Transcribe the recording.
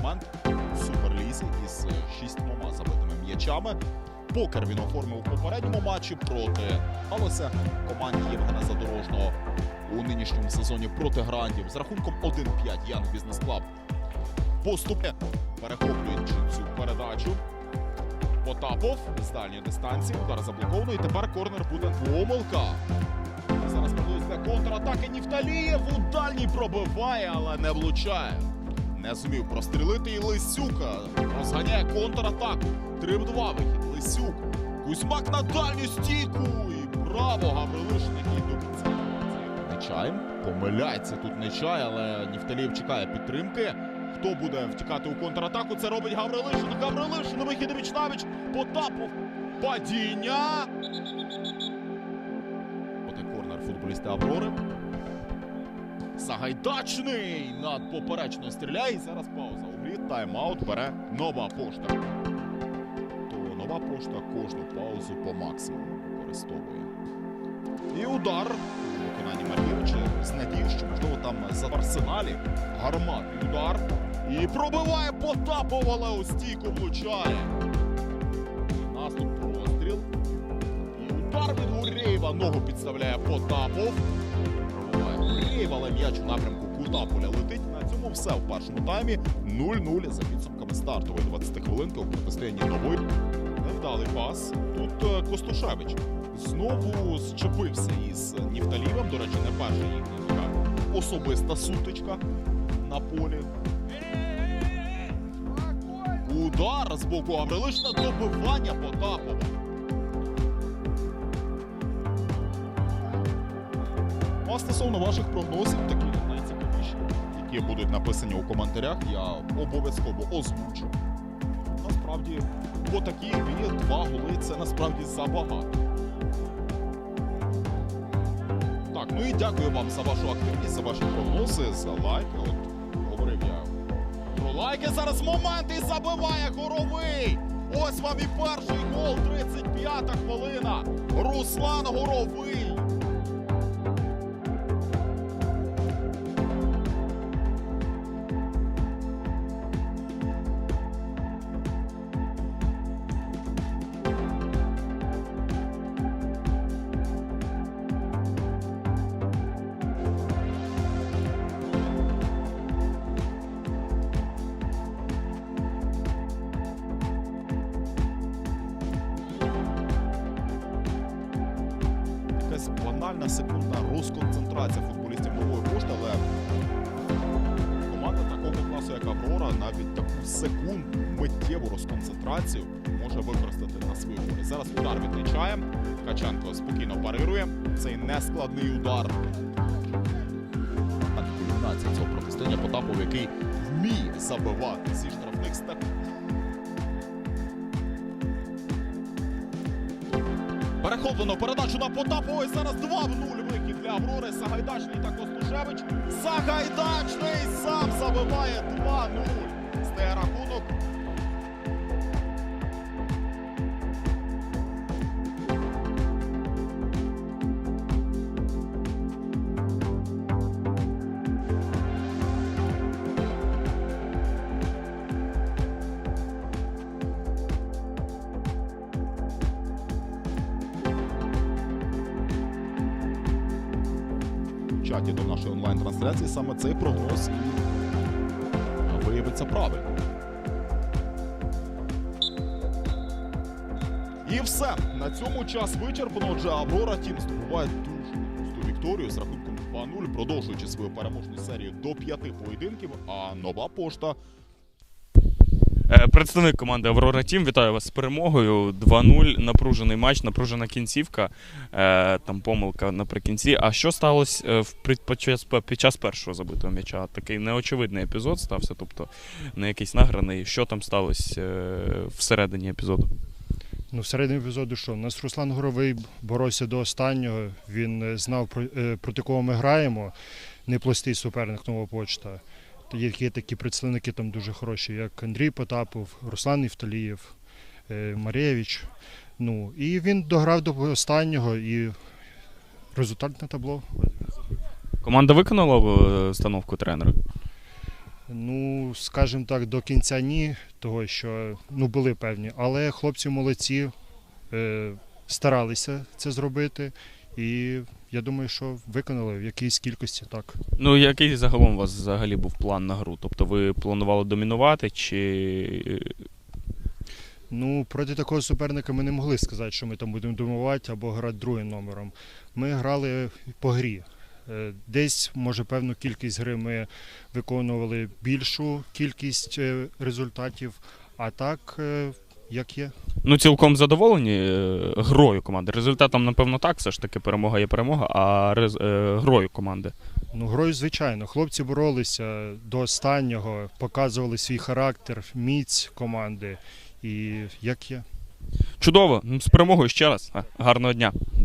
Команд Суперлізі із шістьмома забитими м'ячами. Покер він оформив у попередньому матчі проти Алося команді Євгена Задорожного у нинішньому сезоні проти грандів з рахунком 1-5 Янг Бізнес Клаб. Поступи перехоплюючи цю передачу. Потапов з дальньої дистанції. Удар заблоковано. І тепер корнер буде помилка. Зараз для контратаки Нівталієв у дальній пробиває, але не влучає. Не зумів прострілити і Лисюка розганяє контратаку. 3 в 2 вихід. Лисюк. Кузьмак на дальню стійку. І браво Гаврилишин, який до кінця. Нечай. Помиляється тут Нечай, але Нівталієв чекає підтримки. Хто буде втікати у контратаку? Це робить Гаврилишин. Гаврилишин. Вихід Вічнавіч. Потапов. Падіння. Оте корнер футболіста Аврори. Сагайдачний над поперечно стріляє. І зараз пауза. У грі тайм-аут бере нова пошта. То нова пошта кожну паузу по максимуму використовує. І удар у виконанні Мар'євича з надією, що можливо там за арсеналі гарматний удар. І пробиває Потапов, але у стійку влучає. Наступ простріл. І удар від Гурєєва. Ногу підставляє Потапов. Гурєєв, але м'яч у напрямку кута поля летить. На цьому все в першому таймі. 0-0 за підсумками стартової 20 хвилинки у протистоянні нової. Невдалий пас. Тут е, Костушевич знову зчепився із Нівталівом. До речі, не перша їхня особиста сутичка на полі. Удар з боку Гаврилишина добивання Потапова. Стосовно ваших прогнозів, такі найцікавіші, які будуть написані у коментарях, я обов'язково озвучу. Насправді, по такій грі два голи це насправді забагато. Так, ну і дякую вам за вашу активність, за ваші прогнози, за лайки. От говорив я про лайки. Зараз момент і забиває горовий. Ось вам і перший гол, 35-та хвилина. Руслан Горовий. Банальна секундна розконцентрація футболістів нової пошти, але команда такого класу, як Аврора, навіть таку секундну миттєву розконцентрацію може використати на свою користь. Зараз удар відмічаємо. Ткаченко спокійно парирує. Цей нескладний удар. Кульмінація цього протистояння Потапов, який вміє забивати зі штрафних степ. Перехоплено передачу на Потапова. І зараз 2 в 0 вихід для Аврори. Сагайдачний та Костушевич. Сагайдачний сам забиває 2-0. Стає рахунок. Чаті до нашої онлайн-трансляції саме цей прогноз виявиться правильним. І все. На цьому час вичерпано. Отже, Аврора Тім здобуває дуже непросту вікторію з рахунком 2-0, продовжуючи свою переможну серію до п'яти поєдинків. А нова пошта Представник команди Аврора Тім, вітаю вас з перемогою. 2-0, напружений матч, напружена кінцівка, е, там помилка наприкінці. А що сталося е, під час, першого забитого м'яча? Такий неочевидний епізод стався, тобто не якийсь награний. Що там сталося е, всередині епізоду? Ну, всередині епізоду що? У нас Руслан Горовий боровся до останнього. Він е, знав, про- е, проти кого ми граємо. Непластий суперник нова почта. Та Є такі представники там дуже хороші, як Андрій Потапов, Руслан Євталієв, е, Марєвич. Ну, і він дограв до останнього і результат на табло. Команда виконала е, установку тренера? Ну, скажімо так, до кінця ні, того що ну, були певні. Але хлопці молодці, е, старалися це зробити. І я думаю, що виконали в якійсь кількості так. Ну, який загалом у вас взагалі був план на гру? Тобто ви планували домінувати чи Ну, проти такого суперника ми не могли сказати, що ми там будемо домувати або грати другим номером. Ми грали по грі. Е, Десь, може, певну кількість гри ми виконували більшу кількість е, результатів, а так, е, як є. Ну, цілком задоволені е, грою команди. Результатом, напевно, так, все ж таки перемога є перемога, а рез... е, грою команди. Ну, грою, звичайно, хлопці боролися до останнього, показували свій характер, міць команди. І як є. Чудово. Ну, З перемогою ще раз. Гарного дня. До